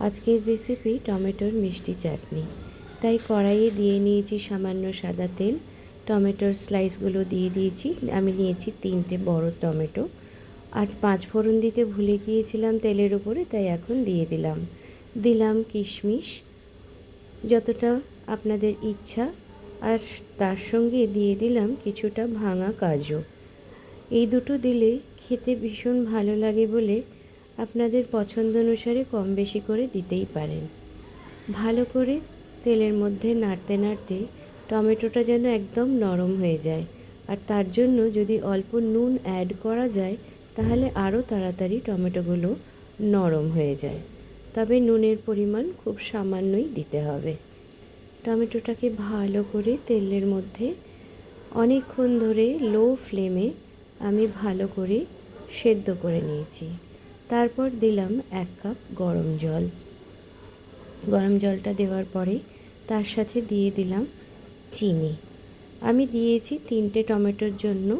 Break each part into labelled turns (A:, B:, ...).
A: আজকের রেসিপি টমেটোর মিষ্টি চাটনি। তাই কড়াইয়ে দিয়ে নিয়েছি সামান্য সাদা তেল। টমেটোর স্লাইসগুলো দিয়ে দিয়েছি। আমি নিয়েছি তিনটে বড় টমেটো। আর পাঁচ ফোড়ন দিতে ভুলে গিয়েছিলাম তেলের উপরে, তাই এখন দিয়ে দিলাম। দিলাম কিশমিশ। যতটা আপনাদের ইচ্ছা। আর তার সঙ্গে দিয়ে দিলাম কিছুটা ভাঙা কাজু। এই দুটো দিলে খেতে ভীষণ ভালো লাগে বলে আপনাদের পছন্দ অনুসারে কম বেশি করে দিতেই পারেন। ভালো করে তেলের মধ্যে নাড়তে নাড়তে টমেটোটা যেন একদম নরম হয়ে যায়। আর তার জন্য যদি অল্প নুন অ্যাড করা যায়, তাহলে আরও তাড়াতাড়ি টমেটোগুলো নরম হয়ে যায়। তবে নুনের পরিমাণ খুব সামান্যই দিতে হবে। টমেটোটাকে ভালো করে তেলের মধ্যে অনেকক্ষণ ধরে লো ফ্লেমে আমি ভালো করে সেদ্ধ করে নিয়েছি। তারপর দিলাম এক কাপ গরম জল। গরম জলটা দেওয়ার পরে তার সাথে দিয়ে দিলাম চিনি। আমি দিয়েছি তিনটে টমেটোর জন্য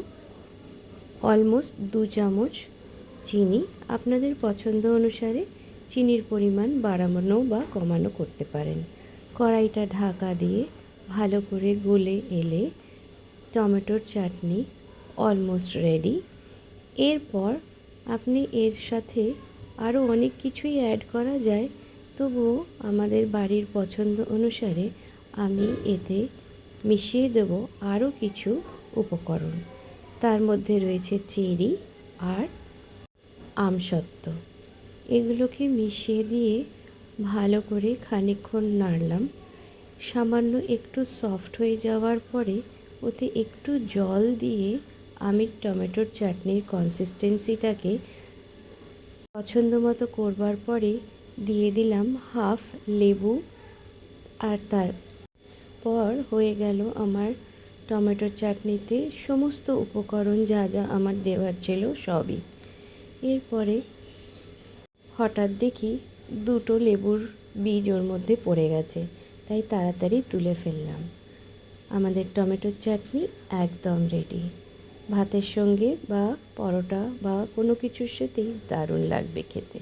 A: অলমোস্ট দু চামচ চিনি। আপনাদের পছন্দ অনুসারে চিনির পরিমাণ বাড়ানো বা কমানো করতে পারেন। কড়াইটা ঢাকা দিয়ে ভালো করে গলে এলে টমেটোর চাটনি অলমোস্ট রেডি। এরপর আপনি এর সাথে আরও অনেক কিছুই অ্যাড করা যায়, তবুও আমাদের বাড়ির পছন্দ অনুসারে আমি এতে মিশিয়ে দেব আরও কিছু উপকরণ। তার মধ্যে রয়েছে চেরি আর আমসত্ত্ব। এগুলোকে মিশিয়ে দিয়ে ভালো করে খানিকক্ষণ নাড়লাম। সামান্য একটু সফট হয়ে যাওয়ার পরে ওতে একটু জল দিয়ে আমি টমেটোর চাটনির কনসিস্টেন্সিটাকে পছন্দ মতো করবার পরে দিয়ে দিলাম হাফ লেবু আর তার পর হয়ে গেল আমার টমেটোর চাটনিতে সমস্ত উপকরণ যা যা আমার দেওয়ার ছিল সবই। এরপরে হঠাৎ দেখি দুটো লেবুর বীজ ওর মধ্যে পড়ে গেছে, তাই তাড়াতাড়ি তুলে ফেললাম। আমাদের টমেটোর চাটনি একদম রেডি ভাতের সঙ্গে বা পরোটা বা কোনো কিছুর সাথেই দারুণ লাগবে খেতে।